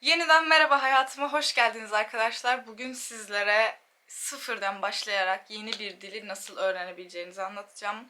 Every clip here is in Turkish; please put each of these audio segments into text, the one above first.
Yeniden merhaba hayatıma hoş geldiniz arkadaşlar. Bugün sizlere sıfırdan başlayarak yeni bir dili nasıl öğrenebileceğinizi anlatacağım.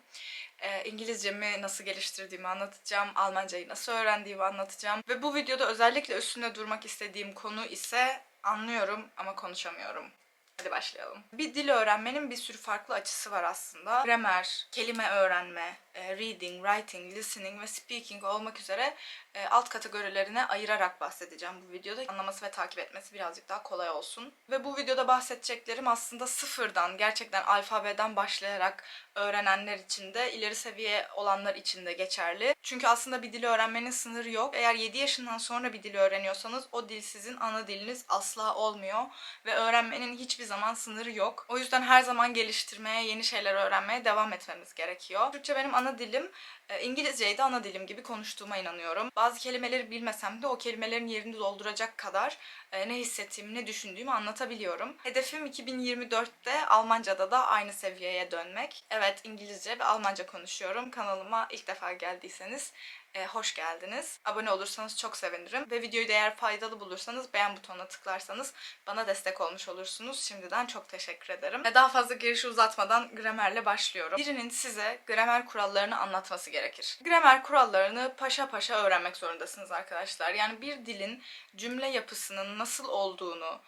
Ee, İngilizcemi nasıl geliştirdiğimi anlatacağım. Almancayı nasıl öğrendiğimi anlatacağım. Ve bu videoda özellikle üstünde durmak istediğim konu ise anlıyorum ama konuşamıyorum. Hadi başlayalım. Bir dil öğrenmenin bir sürü farklı açısı var aslında. Gramer, kelime öğrenme, e, reading, writing, listening ve speaking olmak üzere e, alt kategorilerine ayırarak bahsedeceğim bu videoda. Anlaması ve takip etmesi birazcık daha kolay olsun. Ve bu videoda bahsedeceklerim aslında sıfırdan, gerçekten alfabeden başlayarak öğrenenler için de ileri seviye olanlar için de geçerli. Çünkü aslında bir dili öğrenmenin sınırı yok. Eğer 7 yaşından sonra bir dili öğreniyorsanız o dil sizin ana diliniz asla olmuyor ve öğrenmenin hiçbir zaman sınırı yok. O yüzden her zaman geliştirmeye, yeni şeyler öğrenmeye devam etmemiz gerekiyor. Türkçe benim ana dilim. E, İngilizceyi de ana dilim gibi konuştuğuma inanıyorum. Bazı kelimeleri bilmesem de o kelimelerin yerini dolduracak kadar e, ne hissettiğimi, ne düşündüğümü anlatabiliyorum. Hedefim 2024'te Almanca'da da aynı seviyeye dönmek. Evet İngilizce ve Almanca konuşuyorum. Kanalıma ilk defa geldiyseniz e, hoş geldiniz. Abone olursanız çok sevinirim. Ve videoyu da eğer faydalı bulursanız beğen butonuna tıklarsanız bana destek olmuş olursunuz. Şimdiden çok teşekkür ederim. Ve daha fazla girişi uzatmadan gramerle başlıyorum. Birinin size gramer kurallarını anlatması gerekir. Gramer kurallarını paşa paşa öğrenmek zorundasınız arkadaşlar. Yani bir dilin cümle yapısının nasıl olduğunu,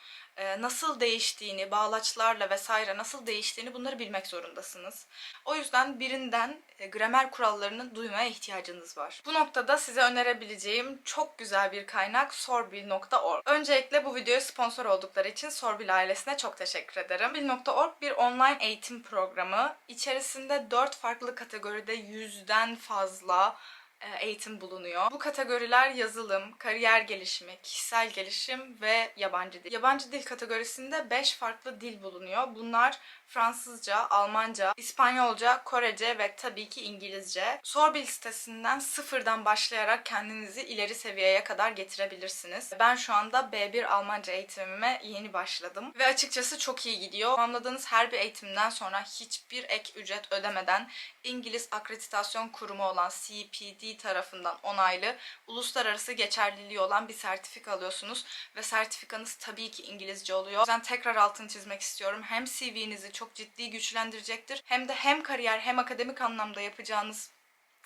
nasıl değiştiğini, bağlaçlarla vesaire nasıl değiştiğini bunları bilmek zorundasınız. O yüzden birinden e, gramer kurallarını duymaya ihtiyacınız var. Bu noktada size önerebileceğim çok güzel bir kaynak sorbil.org. Öncelikle bu videoya sponsor oldukları için Sorbil ailesine çok teşekkür ederim. Sorbil.org bir online eğitim programı. İçerisinde 4 farklı kategoride yüzden fazla e, eğitim bulunuyor. Bu kategoriler yazılım, kariyer gelişimi, kişisel gelişim ve yabancı dil. Yabancı dil kategorisinde 5 farklı dil bulunuyor. Bunlar Fransızca, Almanca, İspanyolca, Korece ve tabii ki İngilizce. Sorbil sitesinden sıfırdan başlayarak kendinizi ileri seviyeye kadar getirebilirsiniz. Ben şu anda B1 Almanca eğitimime yeni başladım ve açıkçası çok iyi gidiyor. Tamamladığınız her bir eğitimden sonra hiçbir ek ücret ödemeden İngiliz Akreditasyon Kurumu olan CPD tarafından onaylı, uluslararası geçerliliği olan bir sertifika alıyorsunuz ve sertifikanız tabii ki İngilizce oluyor. O yüzden tekrar altını çizmek istiyorum. Hem CV'nizi çok ciddi güçlendirecektir hem de hem kariyer hem akademik anlamda yapacağınız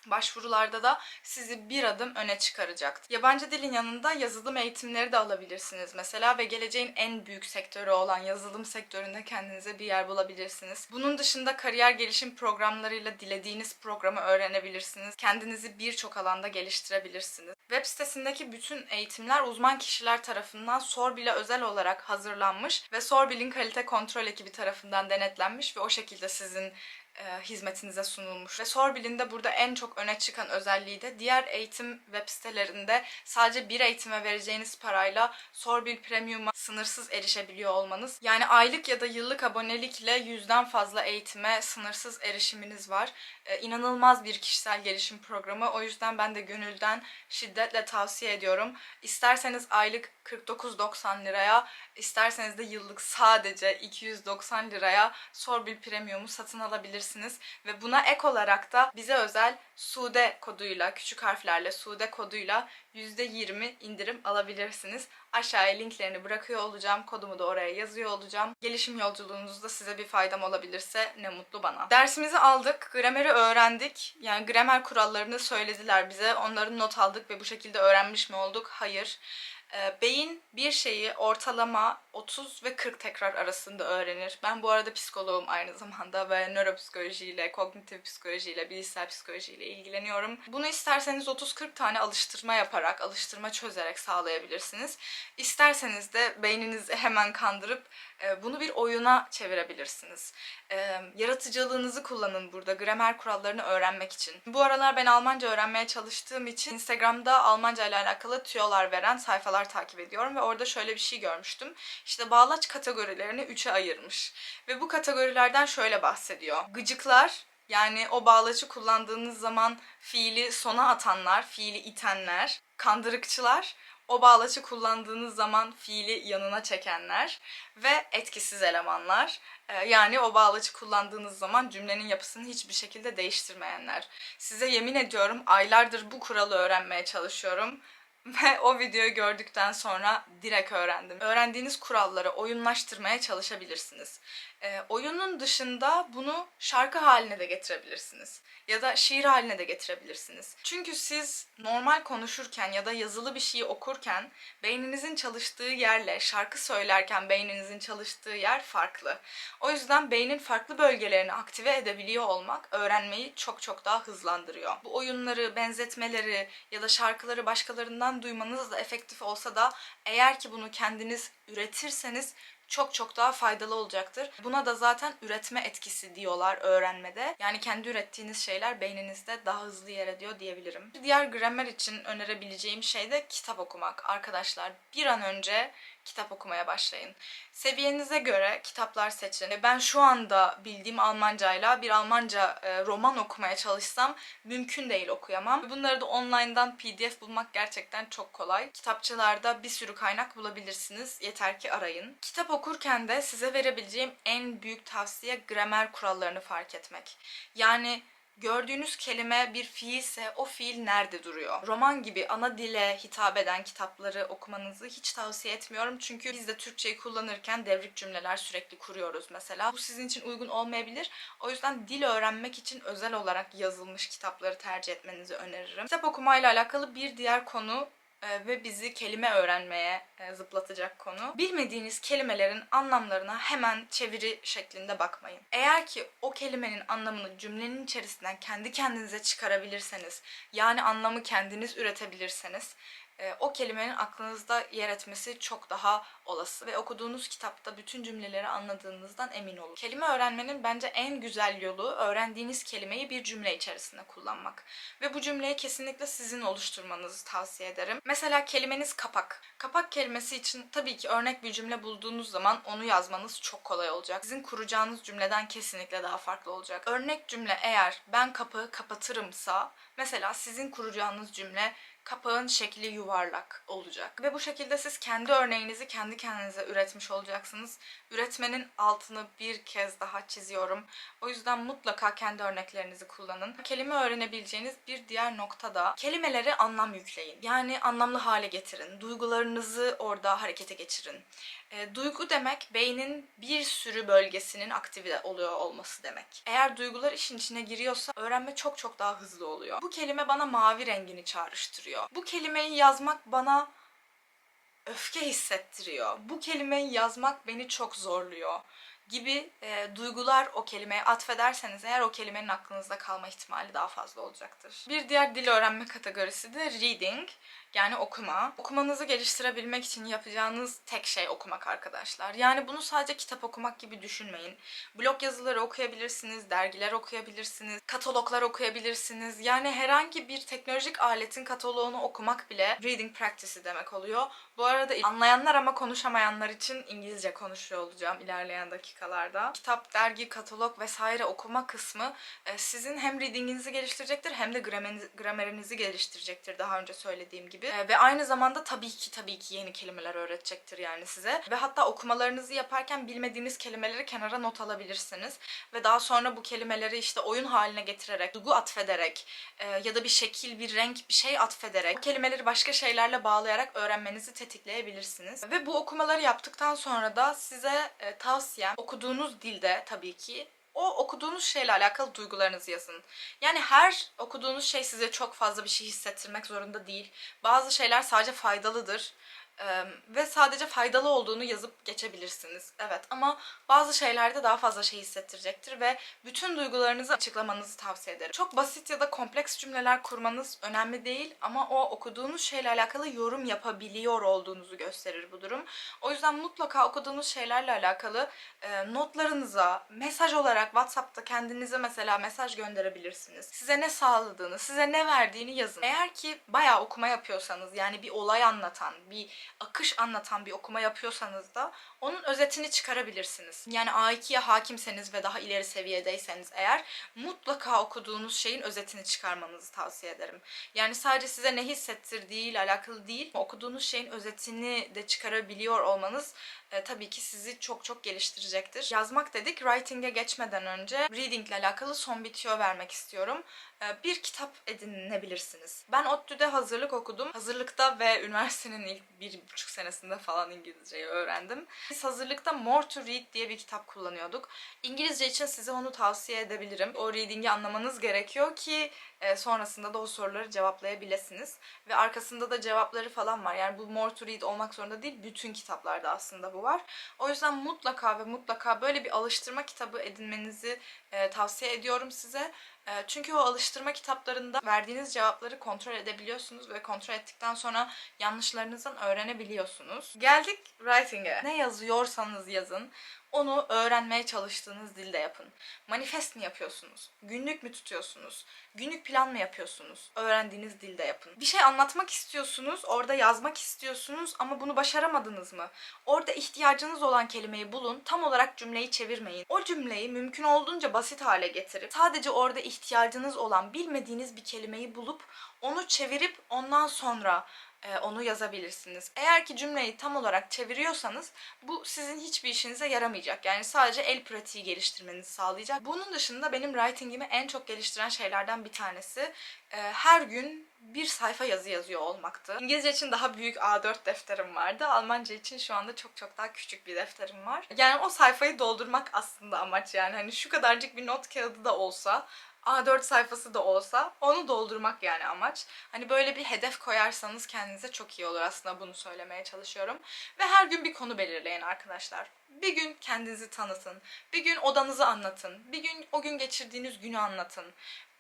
başvurularda da sizi bir adım öne çıkaracaktır. Yabancı dilin yanında yazılım eğitimleri de alabilirsiniz mesela ve geleceğin en büyük sektörü olan yazılım sektöründe kendinize bir yer bulabilirsiniz. Bunun dışında kariyer gelişim programlarıyla dilediğiniz programı öğrenebilirsiniz. Kendinizi birçok alanda geliştirebilirsiniz. Web sitesindeki bütün eğitimler uzman kişiler tarafından Sorbil'e özel olarak hazırlanmış ve Sorbil'in kalite kontrol ekibi tarafından denetlenmiş ve o şekilde sizin e, hizmetinize sunulmuş. Ve Sorbil'in de burada en çok öne çıkan özelliği de diğer eğitim web sitelerinde sadece bir eğitime vereceğiniz parayla Sorbil Premium'a sınırsız erişebiliyor olmanız. Yani aylık ya da yıllık abonelikle yüzden fazla eğitime sınırsız erişiminiz var. E, inanılmaz bir kişisel gelişim programı. O yüzden ben de gönülden şiddetle tavsiye ediyorum. İsterseniz aylık 49.90 liraya, isterseniz de yıllık sadece 290 liraya Sorbil Premium'u satın alabilirsiniz. Ve buna ek olarak da bize özel Sude koduyla, küçük harflerle Sude koduyla %20 indirim alabilirsiniz. Aşağıya linklerini bırakıyor olacağım. Kodumu da oraya yazıyor olacağım. Gelişim yolculuğunuzda size bir faydam olabilirse ne mutlu bana. Dersimizi aldık. Grameri öğrendik. Yani gramer kurallarını söylediler bize. Onların not aldık ve bu şekilde öğrenmiş mi olduk? Hayır. Ee, Beyin bir şeyi ortalama 30 ve 40 tekrar arasında öğrenir. Ben bu arada psikoloğum aynı zamanda ve nöropsikolojiyle, kognitif psikolojiyle, bilişsel psikolojiyle ilgileniyorum. Bunu isterseniz 30-40 tane alıştırma yaparak, alıştırma çözerek sağlayabilirsiniz. İsterseniz de beyninizi hemen kandırıp e, bunu bir oyuna çevirebilirsiniz. E, Yaratıcılığınızı kullanın burada gramer kurallarını öğrenmek için. Bu aralar ben Almanca öğrenmeye çalıştığım için Instagram'da Almanca ile alakalı tüyolar veren sayfalar takip ediyorum ve orada şöyle bir şey görmüştüm. İşte bağlaç kategorilerini üçe ayırmış. Ve bu kategorilerden şöyle bahsediyor. Gıcıklar, yani o bağlacı kullandığınız zaman fiili sona atanlar, fiili itenler, kandırıkçılar, o bağlaçı kullandığınız zaman fiili yanına çekenler ve etkisiz elemanlar. Ee, Yani o bağlaçı kullandığınız zaman cümlenin yapısını hiçbir şekilde değiştirmeyenler. Size yemin ediyorum aylardır bu kuralı öğrenmeye çalışıyorum Ve o videoyu gördükten sonra direkt öğrendim. Öğrendiğiniz kuralları oyunlaştırmaya çalışabilirsiniz. Ee, oyunun dışında bunu şarkı haline de getirebilirsiniz. Ya da şiir haline de getirebilirsiniz. Çünkü siz normal konuşurken ya da yazılı bir şeyi okurken beyninizin çalıştığı yerle şarkı söylerken beyninizin çalıştığı yer farklı. O yüzden beynin farklı bölgelerini aktive edebiliyor olmak öğrenmeyi çok çok daha hızlandırıyor. Bu oyunları, benzetmeleri ya da şarkıları başkalarından duymanız da efektif olsa da eğer ki bunu kendiniz üretirseniz çok çok daha faydalı olacaktır. Buna da zaten üretme etkisi diyorlar öğrenmede. Yani kendi ürettiğiniz şeyler beyninizde daha hızlı yer ediyor diyebilirim. Diğer gramer için önerebileceğim şey de kitap okumak. Arkadaşlar bir an önce kitap okumaya başlayın. Seviyenize göre kitaplar seçin. Ben şu anda bildiğim Almancayla bir Almanca e, roman okumaya çalışsam mümkün değil okuyamam. Bunları da online'dan PDF bulmak gerçekten çok kolay. Kitapçılarda bir sürü kaynak bulabilirsiniz. Yeter ki arayın. Kitap okurken de size verebileceğim en büyük tavsiye gramer kurallarını fark etmek. Yani gördüğünüz kelime bir fiilse o fiil nerede duruyor? Roman gibi ana dile hitap eden kitapları okumanızı hiç tavsiye etmiyorum. Çünkü biz de Türkçeyi kullanırken devrik cümleler sürekli kuruyoruz mesela. Bu sizin için uygun olmayabilir. O yüzden dil öğrenmek için özel olarak yazılmış kitapları tercih etmenizi öneririm. Kitap okumayla alakalı bir diğer konu ve bizi kelime öğrenmeye e, zıplatacak konu. Bilmediğiniz kelimelerin anlamlarına hemen çeviri şeklinde bakmayın. Eğer ki o kelimenin anlamını cümlenin içerisinden kendi kendinize çıkarabilirseniz, yani anlamı kendiniz üretebilirseniz o kelimenin aklınızda yer etmesi çok daha olası ve okuduğunuz kitapta bütün cümleleri anladığınızdan emin olun. Kelime öğrenmenin bence en güzel yolu öğrendiğiniz kelimeyi bir cümle içerisinde kullanmak. Ve bu cümleyi kesinlikle sizin oluşturmanızı tavsiye ederim. Mesela kelimeniz kapak. Kapak kelimesi için tabii ki örnek bir cümle bulduğunuz zaman onu yazmanız çok kolay olacak. Sizin kuracağınız cümleden kesinlikle daha farklı olacak. Örnek cümle eğer ben kapağı kapatırımsa mesela sizin kuracağınız cümle kapağın şekli yuvarlak olacak. Ve bu şekilde siz kendi örneğinizi kendi kendinize üretmiş olacaksınız. Üretmenin altını bir kez daha çiziyorum. O yüzden mutlaka kendi örneklerinizi kullanın. Kelime öğrenebileceğiniz bir diğer nokta da kelimelere anlam yükleyin. Yani anlamlı hale getirin. Duygularınızı orada harekete geçirin. E, duygu demek beynin bir sürü bölgesinin aktive oluyor olması demek. Eğer duygular işin içine giriyorsa öğrenme çok çok daha hızlı oluyor. Bu kelime bana mavi rengini çağrıştırıyor. Bu kelimeyi yazmak bana öfke hissettiriyor. Bu kelimeyi yazmak beni çok zorluyor gibi e, duygular o kelimeye atfederseniz eğer o kelimenin aklınızda kalma ihtimali daha fazla olacaktır. Bir diğer dil öğrenme kategorisi de reading yani okuma. Okumanızı geliştirebilmek için yapacağınız tek şey okumak arkadaşlar. Yani bunu sadece kitap okumak gibi düşünmeyin. Blog yazıları okuyabilirsiniz, dergiler okuyabilirsiniz, kataloglar okuyabilirsiniz. Yani herhangi bir teknolojik aletin kataloğunu okumak bile reading practice'i demek oluyor. Bu arada anlayanlar ama konuşamayanlar için İngilizce konuşuyor olacağım ilerleyen dakikalarda. Kitap, dergi, katalog vesaire okuma kısmı e, sizin hem readinginizi geliştirecektir hem de gramerinizi, geliştirecektir daha önce söylediğim gibi. E, ve aynı zamanda tabii ki tabii ki yeni kelimeler öğretecektir yani size. Ve hatta okumalarınızı yaparken bilmediğiniz kelimeleri kenara not alabilirsiniz. Ve daha sonra bu kelimeleri işte oyun haline getirerek, duygu atfederek e, ya da bir şekil, bir renk, bir şey atfederek, kelimeleri başka şeylerle bağlayarak öğrenmenizi tetikleyebilirsiniz. Ve bu okumaları yaptıktan sonra da size e, tavsiyem okuduğunuz dilde tabii ki o okuduğunuz şeyle alakalı duygularınızı yazın. Yani her okuduğunuz şey size çok fazla bir şey hissettirmek zorunda değil. Bazı şeyler sadece faydalıdır. Ve sadece faydalı olduğunu yazıp geçebilirsiniz. Evet ama bazı şeylerde daha fazla şey hissettirecektir ve bütün duygularınızı açıklamanızı tavsiye ederim. Çok basit ya da kompleks cümleler kurmanız önemli değil ama o okuduğunuz şeyle alakalı yorum yapabiliyor olduğunuzu gösterir bu durum. O yüzden mutlaka okuduğunuz şeylerle alakalı e, notlarınıza, mesaj olarak WhatsApp'ta kendinize mesela mesaj gönderebilirsiniz. Size ne sağladığını, size ne verdiğini yazın. Eğer ki bayağı okuma yapıyorsanız yani bir olay anlatan, bir akış anlatan bir okuma yapıyorsanız da onun özetini çıkarabilirsiniz. Yani A2'ye hakimseniz ve daha ileri seviyedeyseniz eğer mutlaka okuduğunuz şeyin özetini çıkarmanızı tavsiye ederim. Yani sadece size ne hissettirdiğiyle alakalı değil, okuduğunuz şeyin özetini de çıkarabiliyor olmanız e, tabii ki sizi çok çok geliştirecektir. Yazmak dedik. Writing'e geçmeden önce reading ile alakalı son bir tüyo vermek istiyorum. e, bir kitap edinebilirsiniz. Ben ODTÜ'de hazırlık okudum. Hazırlıkta ve üniversitenin ilk bir buçuk senesinde falan İngilizceyi öğrendim. Biz hazırlıkta More to Read diye bir kitap kullanıyorduk. İngilizce için size onu tavsiye edebilirim. O reading'i anlamanız gerekiyor ki e, sonrasında da o soruları cevaplayabilirsiniz. Ve arkasında da cevapları falan var. Yani bu More to Read olmak zorunda değil. Bütün kitaplarda aslında bu var. O yüzden mutlaka ve mutlaka böyle bir alıştırma kitabı edinmenizi e, tavsiye ediyorum size. E, çünkü o alıştırma kitaplarında verdiğiniz cevapları kontrol edebiliyorsunuz ve kontrol ettikten sonra yanlışlarınızdan öğrenebiliyorsunuz. Geldik writing'e. Ne yazıyorsanız yazın onu öğrenmeye çalıştığınız dilde yapın. Manifest mi yapıyorsunuz? Günlük mü tutuyorsunuz? Günlük plan mı yapıyorsunuz? Öğrendiğiniz dilde yapın. Bir şey anlatmak istiyorsunuz, orada yazmak istiyorsunuz ama bunu başaramadınız mı? Orada ihtiyacınız olan kelimeyi bulun, tam olarak cümleyi çevirmeyin. O cümleyi mümkün olduğunca basit hale getirip sadece orada ihtiyacınız olan bilmediğiniz bir kelimeyi bulup onu çevirip ondan sonra onu yazabilirsiniz. Eğer ki cümleyi tam olarak çeviriyorsanız bu sizin hiçbir işinize yaramayacak. Yani sadece el pratiği geliştirmenizi sağlayacak. Bunun dışında benim writing'imi en çok geliştiren şeylerden bir tanesi e, her gün bir sayfa yazı yazıyor olmaktı. İngilizce için daha büyük A4 defterim vardı. Almanca için şu anda çok çok daha küçük bir defterim var. Yani o sayfayı doldurmak aslında amaç yani. Hani şu kadarcık bir not kağıdı da olsa A4 sayfası da olsa onu doldurmak yani amaç. Hani böyle bir hedef koyarsanız kendinize çok iyi olur aslında bunu söylemeye çalışıyorum. Ve her gün bir konu belirleyin arkadaşlar. Bir gün kendinizi tanıtın. Bir gün odanızı anlatın. Bir gün o gün geçirdiğiniz günü anlatın.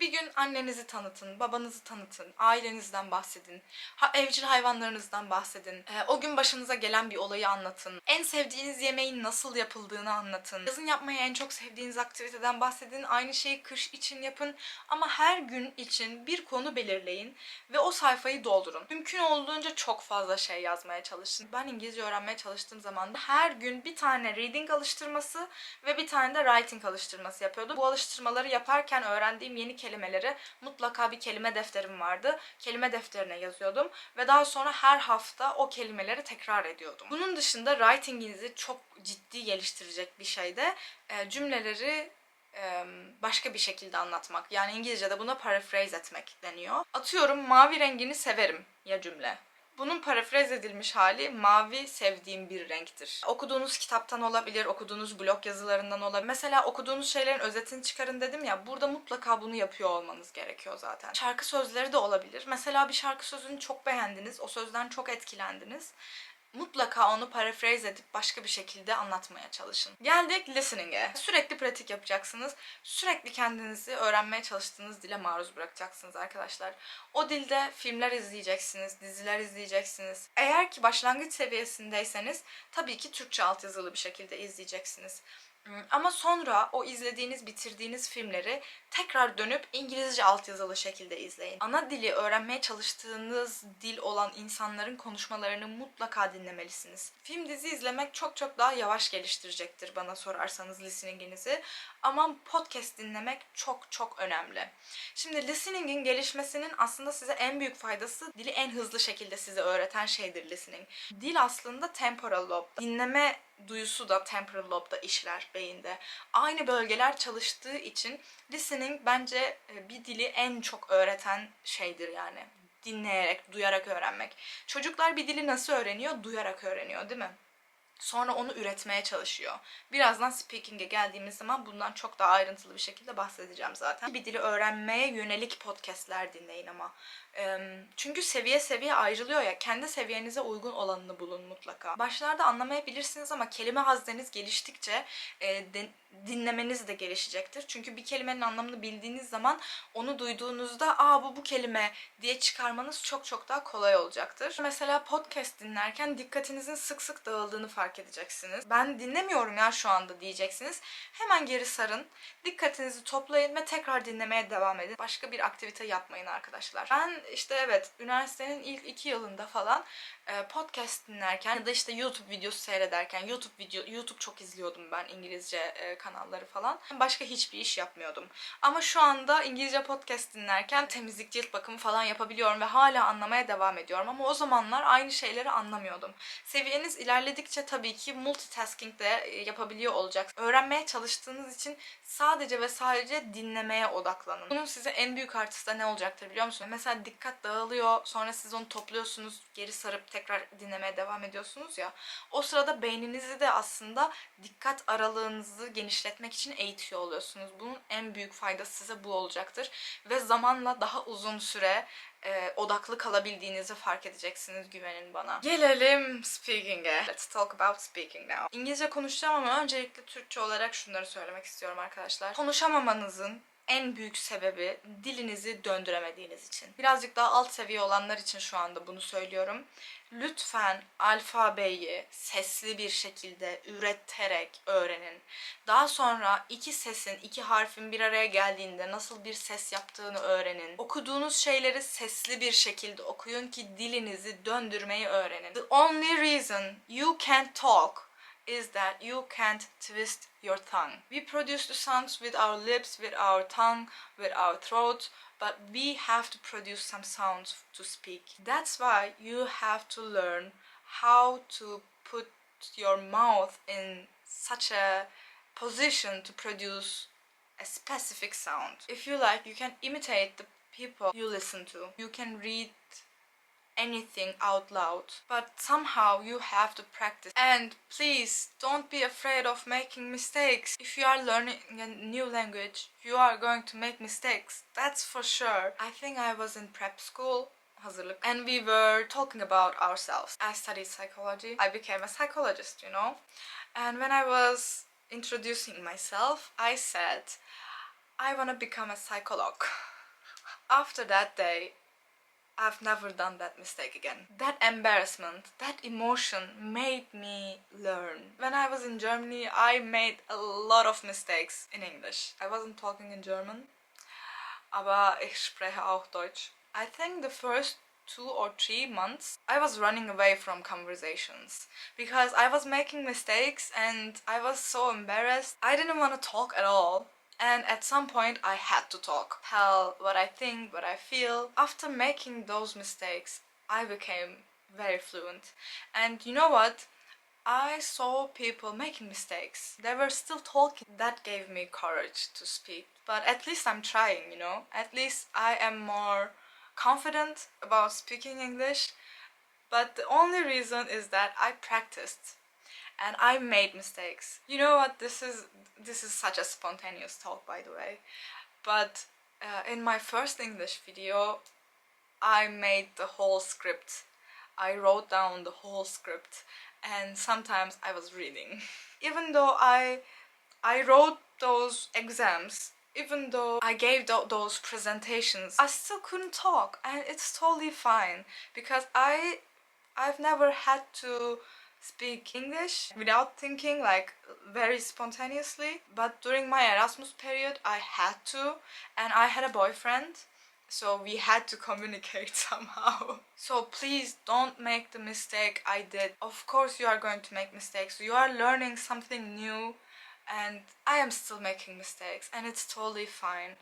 Bir gün annenizi tanıtın, babanızı tanıtın, ailenizden bahsedin, ha, evcil hayvanlarınızdan bahsedin, e, o gün başınıza gelen bir olayı anlatın, en sevdiğiniz yemeğin nasıl yapıldığını anlatın, yazın yapmayı en çok sevdiğiniz aktiviteden bahsedin, aynı şeyi kış için yapın ama her gün için bir konu belirleyin ve o sayfayı doldurun. Mümkün olduğunca çok fazla şey yazmaya çalışın. Ben İngilizce öğrenmeye çalıştığım zaman da her gün bir tane reading alıştırması ve bir tane de writing alıştırması yapıyordum. Bu alıştırmaları yaparken öğrendiğim yeni kelimeleri mutlaka bir kelime defterim vardı. Kelime defterine yazıyordum ve daha sonra her hafta o kelimeleri tekrar ediyordum. Bunun dışında writing'inizi çok ciddi geliştirecek bir şey de e, cümleleri e, başka bir şekilde anlatmak. Yani İngilizce'de buna paraphrase etmek deniyor. Atıyorum mavi rengini severim ya cümle. Bunun parafraz edilmiş hali mavi sevdiğim bir renktir. Okuduğunuz kitaptan olabilir, okuduğunuz blog yazılarından olabilir. Mesela okuduğunuz şeylerin özetini çıkarın dedim ya, burada mutlaka bunu yapıyor olmanız gerekiyor zaten. Şarkı sözleri de olabilir. Mesela bir şarkı sözünü çok beğendiniz, o sözden çok etkilendiniz mutlaka onu paraphrase edip başka bir şekilde anlatmaya çalışın. Geldik listening'e. Sürekli pratik yapacaksınız. Sürekli kendinizi öğrenmeye çalıştığınız dile maruz bırakacaksınız arkadaşlar. O dilde filmler izleyeceksiniz, diziler izleyeceksiniz. Eğer ki başlangıç seviyesindeyseniz tabii ki Türkçe altyazılı bir şekilde izleyeceksiniz. Ama sonra o izlediğiniz, bitirdiğiniz filmleri tekrar dönüp İngilizce altyazılı şekilde izleyin. Ana dili öğrenmeye çalıştığınız dil olan insanların konuşmalarını mutlaka dinlemelisiniz. Film dizi izlemek çok çok daha yavaş geliştirecektir bana sorarsanız listeninginizi. Ama podcast dinlemek çok çok önemli. Şimdi listeningin gelişmesinin aslında size en büyük faydası dili en hızlı şekilde size öğreten şeydir listening. Dil aslında temporal lobe. Dinleme duyusu da temporal lobe'da işler beyinde. Aynı bölgeler çalıştığı için listening bence e, bir dili en çok öğreten şeydir yani. Dinleyerek, duyarak öğrenmek. Çocuklar bir dili nasıl öğreniyor? Duyarak öğreniyor değil mi? Sonra onu üretmeye çalışıyor. Birazdan speaking'e geldiğimiz zaman bundan çok daha ayrıntılı bir şekilde bahsedeceğim zaten. Bir dili öğrenmeye yönelik podcastler dinleyin ama. Çünkü seviye seviye ayrılıyor ya. Kendi seviyenize uygun olanını bulun mutlaka. Başlarda anlamayabilirsiniz ama kelime hazneniz geliştikçe dinlemeniz de gelişecektir. Çünkü bir kelimenin anlamını bildiğiniz zaman onu duyduğunuzda aa bu bu kelime diye çıkarmanız çok çok daha kolay olacaktır. Mesela podcast dinlerken dikkatinizin sık sık dağıldığını fark edeceksiniz. Ben dinlemiyorum ya şu anda diyeceksiniz. Hemen geri sarın. Dikkatinizi toplayın ve tekrar dinlemeye devam edin. Başka bir aktivite yapmayın arkadaşlar. Ben işte evet üniversitenin ilk iki yılında falan podcast dinlerken ya da işte YouTube videosu seyrederken YouTube video YouTube çok izliyordum ben İngilizce e, kanalları falan. Başka hiçbir iş yapmıyordum. Ama şu anda İngilizce podcast dinlerken temizlik, cilt bakımı falan yapabiliyorum ve hala anlamaya devam ediyorum. Ama o zamanlar aynı şeyleri anlamıyordum. Seviyeniz ilerledikçe tabii ki multitasking de e, yapabiliyor olacak. Öğrenmeye çalıştığınız için sadece ve sadece dinlemeye odaklanın. Bunun size en büyük artısı da ne olacaktır biliyor musunuz? Mesela dikkat dağılıyor, sonra siz onu topluyorsunuz, geri sarıp tekrar dinlemeye devam ediyorsunuz ya. O sırada beyninizi de aslında dikkat aralığınızı genişletmek için eğitiyor oluyorsunuz. Bunun en büyük faydası size bu olacaktır. Ve zamanla daha uzun süre e, odaklı kalabildiğinizi fark edeceksiniz güvenin bana. Gelelim speaking'e. Let's talk about speaking now. İngilizce konuşacağım ama öncelikle Türkçe olarak şunları söylemek istiyorum arkadaşlar. Konuşamamanızın en büyük sebebi dilinizi döndüremediğiniz için. Birazcık daha alt seviye olanlar için şu anda bunu söylüyorum. Lütfen alfabeyi sesli bir şekilde üreterek öğrenin. Daha sonra iki sesin, iki harfin bir araya geldiğinde nasıl bir ses yaptığını öğrenin. Okuduğunuz şeyleri sesli bir şekilde okuyun ki dilinizi döndürmeyi öğrenin. The only reason you can talk is that you can't twist your tongue. We produce the sounds with our lips, with our tongue, with our throat, but we have to produce some sounds to speak. That's why you have to learn how to put your mouth in such a position to produce a specific sound. If you like, you can imitate the people you listen to. You can read anything out loud, but somehow you have to practice. And please don't be afraid of making mistakes. If you are learning a new language, you are going to make mistakes. That's for sure. I think I was in prep school. And we were talking about ourselves. I studied psychology. I became a psychologist, you know. And when I was introducing myself, I said, I want to become a psycholog. After that day, I've never done that mistake again. That embarrassment, that emotion made me learn. When I was in Germany, I made a lot of mistakes in English. I wasn't talking in German, aber ich spreche auch Deutsch. I think the first two or three months, I was running away from conversations because I was making mistakes and I was so embarrassed. I didn't want to talk at all. And at some point, I had to talk, tell what I think, what I feel. After making those mistakes, I became very fluent. And you know what? I saw people making mistakes. They were still talking. That gave me courage to speak. But at least I'm trying, you know? At least I am more confident about speaking English. But the only reason is that I practiced and I made mistakes. You know what? This is this is such a spontaneous talk, by the way. But uh, in my first English video, I made the whole script. I wrote down the whole script, and sometimes I was reading. Even though I I wrote those exams, even though I gave th- those presentations, I still couldn't talk, and it's totally fine because I I've never had to speak English without thinking, like very spontaneously. But during my Erasmus period, I had to, and I had a boyfriend. So we had to communicate somehow. So please don't make the mistake I did. Of course, you are going to make mistakes. You are learning something new, and I am still making mistakes, and it's totally fine.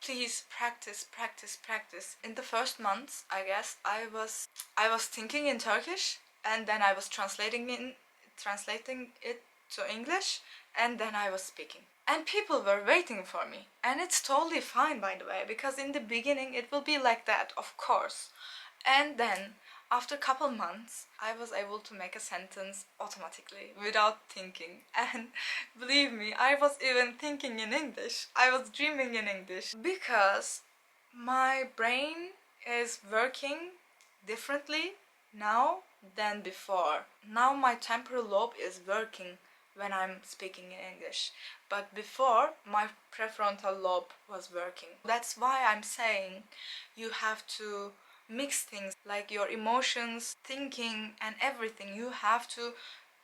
Please practice, practice, practice. In the first months, I guess I was I was thinking in Turkish and then I was translating in translating it to English and then I was speaking. And people were waiting for me. And it's totally fine by the way because in the beginning it will be like that, of course. And then after a couple months, I was able to make a sentence automatically without thinking. And believe me, I was even thinking in English. I was dreaming in English because my brain is working differently now than before. Now my temporal lobe is working when I'm speaking in English, but before my prefrontal lobe was working. That's why I'm saying you have to mix things like your emotions, thinking, and everything. You have to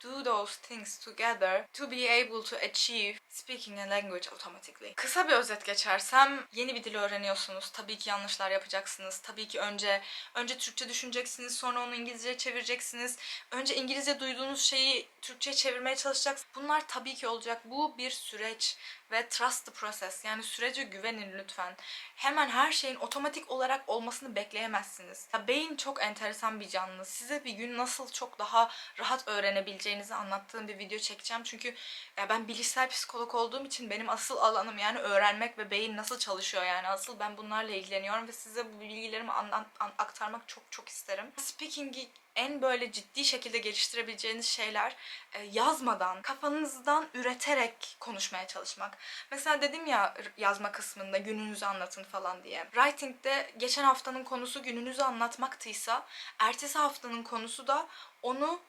do those things together to be able to achieve speaking a language automatically. Kısa bir özet geçersem yeni bir dil öğreniyorsunuz. Tabii ki yanlışlar yapacaksınız. Tabii ki önce önce Türkçe düşüneceksiniz, sonra onu İngilizceye çevireceksiniz. Önce İngilizce duyduğunuz şeyi Türkçe'ye çevirmeye çalışacaksınız. Bunlar tabii ki olacak. Bu bir süreç ve trust the process. Yani sürece güvenin lütfen. Hemen her şeyin otomatik olarak olmasını bekleyemezsiniz. Ya beyin çok enteresan bir canlı. Size bir gün nasıl çok daha rahat öğrenebileceğinizi anlattığım bir video çekeceğim. Çünkü ya ben bilişsel psikolog olduğum için benim asıl alanım yani öğrenmek ve beyin nasıl çalışıyor yani asıl ben bunlarla ilgileniyorum ve size bu bilgilerimi aktarmak çok çok isterim. Speaking'i en böyle ciddi şekilde geliştirebileceğiniz şeyler e, yazmadan, kafanızdan üreterek konuşmaya çalışmak. Mesela dedim ya yazma kısmında gününüzü anlatın falan diye. Writing'de geçen haftanın konusu gününüzü anlatmaktıysa, ertesi haftanın konusu da onu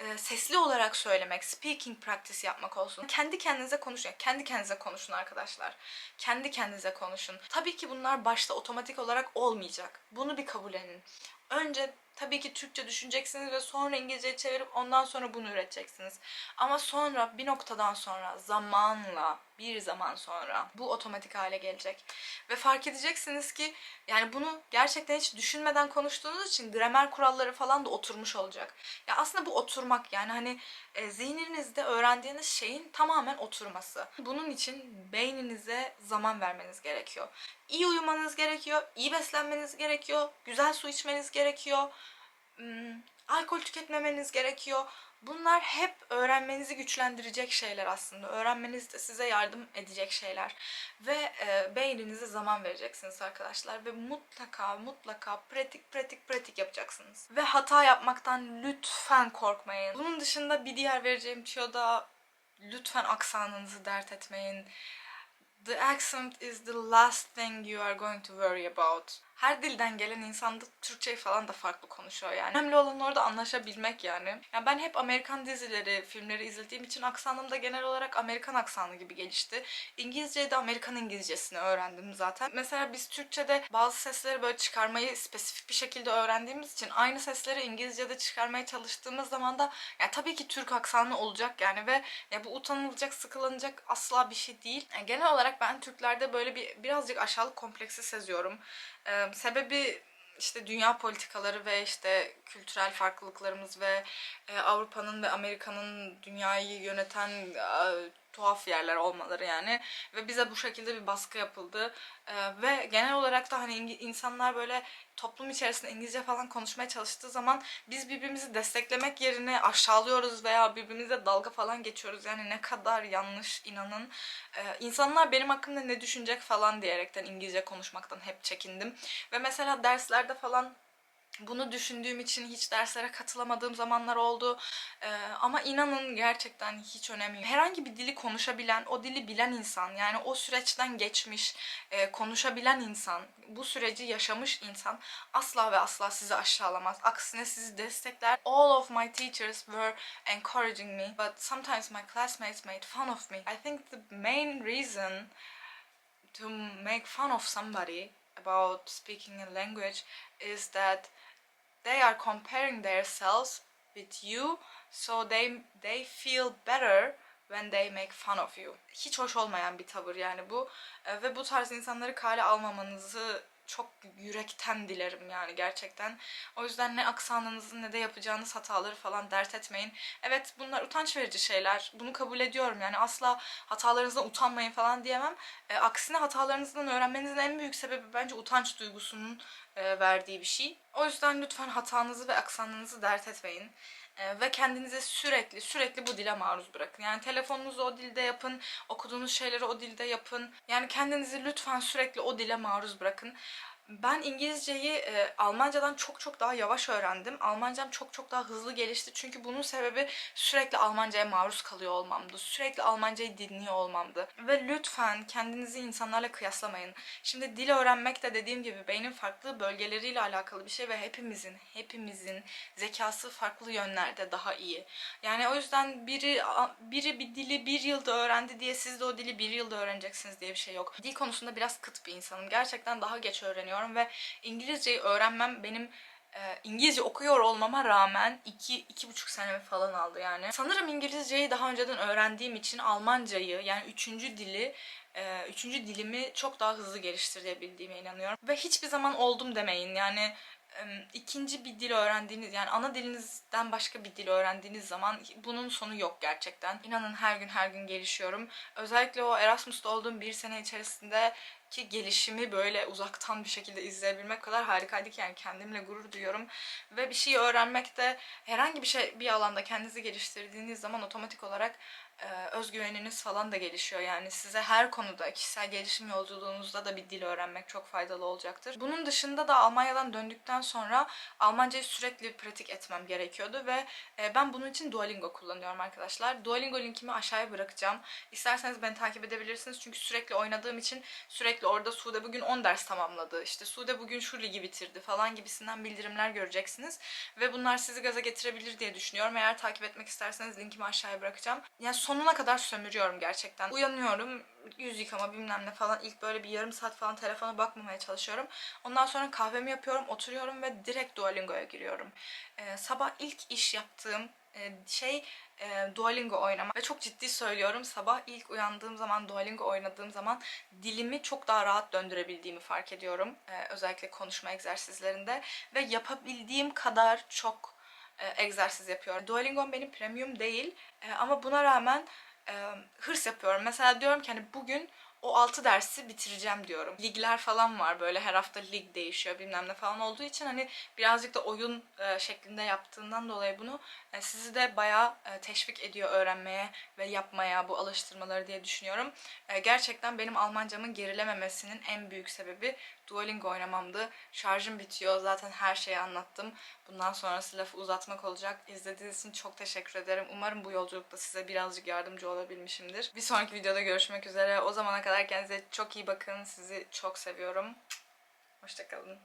e, sesli olarak söylemek, speaking practice yapmak olsun. Kendi kendinize konuşun. Kendi kendinize konuşun arkadaşlar. Kendi kendinize konuşun. Tabii ki bunlar başta otomatik olarak olmayacak. Bunu bir kabullenin. Önce tabii ki Türkçe düşüneceksiniz ve sonra İngilizce çevirip ondan sonra bunu üreteceksiniz. Ama sonra bir noktadan sonra zamanla bir zaman sonra bu otomatik hale gelecek. Ve fark edeceksiniz ki yani bunu gerçekten hiç düşünmeden konuştuğunuz için gramer kuralları falan da oturmuş olacak. Ya aslında bu oturmak yani hani e, zihninizde öğrendiğiniz şeyin tamamen oturması. Bunun için beyninize zaman vermeniz gerekiyor. İyi uyumanız gerekiyor, iyi beslenmeniz gerekiyor, güzel su içmeniz gerekiyor, alkol tüketmemeniz gerekiyor. Bunlar hep öğrenmenizi güçlendirecek şeyler aslında. Öğrenmeniz de size yardım edecek şeyler. Ve e, beyninize zaman vereceksiniz arkadaşlar. Ve mutlaka mutlaka pratik pratik pratik yapacaksınız. Ve hata yapmaktan lütfen korkmayın. Bunun dışında bir diğer vereceğim tüyo da lütfen aksanınızı dert etmeyin. The accent is the last thing you are going to worry about. Her dilden gelen insan da Türkçeyi falan da farklı konuşuyor yani. Önemli olan orada anlaşabilmek yani. yani. Ben hep Amerikan dizileri, filmleri izlediğim için aksanım da genel olarak Amerikan aksanı gibi gelişti. İngilizceyi de Amerikan İngilizcesini öğrendim zaten. Mesela biz Türkçe'de bazı sesleri böyle çıkarmayı spesifik bir şekilde öğrendiğimiz için aynı sesleri İngilizce'de çıkarmaya çalıştığımız zaman da yani tabii ki Türk aksanı olacak yani ve ya bu utanılacak, sıkılınacak asla bir şey değil. Yani genel olarak ben Türklerde böyle bir birazcık aşağılık kompleksi seziyorum. Ee, sebebi işte dünya politikaları ve işte kültürel farklılıklarımız ve e, Avrupa'nın ve Amerika'nın dünyayı yöneten e, tuhaf yerler olmaları yani. Ve bize bu şekilde bir baskı yapıldı. E, ve genel olarak da hani insanlar böyle toplum içerisinde İngilizce falan konuşmaya çalıştığı zaman biz birbirimizi desteklemek yerine aşağılıyoruz veya birbirimize dalga falan geçiyoruz. Yani ne kadar yanlış inanın. Ee, insanlar benim hakkımda ne düşünecek falan diyerekten İngilizce konuşmaktan hep çekindim. Ve mesela derslerde falan bunu düşündüğüm için hiç derslere katılamadığım zamanlar oldu. Ee, ama inanın gerçekten hiç önemli. Herhangi bir dili konuşabilen, o dili bilen insan, yani o süreçten geçmiş, e, konuşabilen insan, bu süreci yaşamış insan asla ve asla sizi aşağılamaz. Aksine sizi destekler. All of my teachers were encouraging me, but sometimes my classmates made fun of me. I think the main reason to make fun of somebody about speaking a language is that they are comparing themselves with you so they they feel better when they make fun of you. Hiç hoş olmayan bir tavır yani bu E, ve bu tarz insanları kale almamanızı çok yürekten dilerim yani gerçekten. O yüzden ne aksanınızı ne de yapacağınız hataları falan dert etmeyin. Evet bunlar utanç verici şeyler. Bunu kabul ediyorum yani asla hatalarınızdan utanmayın falan diyemem. E, aksine hatalarınızdan öğrenmenizin en büyük sebebi bence utanç duygusunun e, verdiği bir şey. O yüzden lütfen hatanızı ve aksanınızı dert etmeyin. E, ve kendinize sürekli sürekli bu dile maruz bırakın. Yani telefonunuzu o dilde yapın, okuduğunuz şeyleri o dilde yapın. Yani kendinizi lütfen sürekli o dile maruz bırakın. Ben İngilizceyi e, Almancadan çok çok daha yavaş öğrendim. Almancam çok çok daha hızlı gelişti. Çünkü bunun sebebi sürekli Almancaya maruz kalıyor olmamdı. Sürekli Almancayı dinliyor olmamdı. Ve lütfen kendinizi insanlarla kıyaslamayın. Şimdi dil öğrenmek de dediğim gibi beynin farklı bölgeleriyle alakalı bir şey ve hepimizin, hepimizin zekası farklı yönlerde daha iyi. Yani o yüzden biri biri bir dili bir yılda öğrendi diye siz de o dili bir yılda öğreneceksiniz diye bir şey yok. Dil konusunda biraz kıt bir insanım. Gerçekten daha geç öğreniyorum ve İngilizceyi öğrenmem benim e, İngilizce okuyor olmama rağmen iki, iki buçuk senemi falan aldı yani. Sanırım İngilizceyi daha önceden öğrendiğim için Almancayı yani üçüncü dili e, üçüncü dilimi çok daha hızlı geliştirebildiğime inanıyorum. Ve hiçbir zaman oldum demeyin yani ikinci bir dil öğrendiğiniz yani ana dilinizden başka bir dil öğrendiğiniz zaman bunun sonu yok gerçekten. İnanın her gün her gün gelişiyorum. Özellikle o Erasmus'ta olduğum bir sene içerisinde ki gelişimi böyle uzaktan bir şekilde izleyebilmek kadar harikaydı ki yani kendimle gurur duyuyorum. Ve bir şeyi öğrenmekte herhangi bir şey bir alanda kendinizi geliştirdiğiniz zaman otomatik olarak özgüveniniz falan da gelişiyor. Yani size her konuda kişisel gelişim yolculuğunuzda da bir dil öğrenmek çok faydalı olacaktır. Bunun dışında da Almanya'dan döndükten sonra Almancayı sürekli pratik etmem gerekiyordu ve e, ben bunun için Duolingo kullanıyorum arkadaşlar. Duolingo linkimi aşağıya bırakacağım. İsterseniz beni takip edebilirsiniz çünkü sürekli oynadığım için sürekli orada Sude bugün 10 ders tamamladı. İşte Sude bugün şu ligi bitirdi falan gibisinden bildirimler göreceksiniz. Ve bunlar sizi gaza getirebilir diye düşünüyorum. Eğer takip etmek isterseniz linkimi aşağıya bırakacağım. Yani sonuna kadar sömürüyorum gerçekten. Uyanıyorum, yüz yıkama bilmem ne falan. İlk böyle bir yarım saat falan telefona bakmamaya çalışıyorum. Ondan sonra kahvemi yapıyorum, oturuyorum ve direkt Duolingo'ya giriyorum. Ee, sabah ilk iş yaptığım e, şey e, Duolingo oynamak. Ve çok ciddi söylüyorum sabah ilk uyandığım zaman Duolingo oynadığım zaman dilimi çok daha rahat döndürebildiğimi fark ediyorum. E, özellikle konuşma egzersizlerinde. Ve yapabildiğim kadar çok e, egzersiz yapıyorum. Duolingo benim premium değil E, ama buna rağmen e, hırs yapıyorum. Mesela diyorum ki hani bugün o 6 dersi bitireceğim diyorum. Ligler falan var böyle her hafta lig değişiyor bilmem ne falan olduğu için hani birazcık da oyun e, şeklinde yaptığından dolayı bunu e, sizi de bayağı teşvik ediyor öğrenmeye ve yapmaya bu alıştırmaları diye düşünüyorum. Gerçekten benim Almancamın gerilememesinin en büyük sebebi Duolingo oynamamdı. Şarjım bitiyor. Zaten her şeyi anlattım. Bundan sonrası lafı uzatmak olacak. İzlediğiniz için çok teşekkür ederim. Umarım bu yolculukta size birazcık yardımcı olabilmişimdir. Bir sonraki videoda görüşmek üzere. O zamana kadar kendinize çok iyi bakın. Sizi çok seviyorum. Hoşçakalın.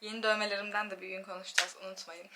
Yeni dövmelerimden de bir gün konuşacağız. Unutmayın.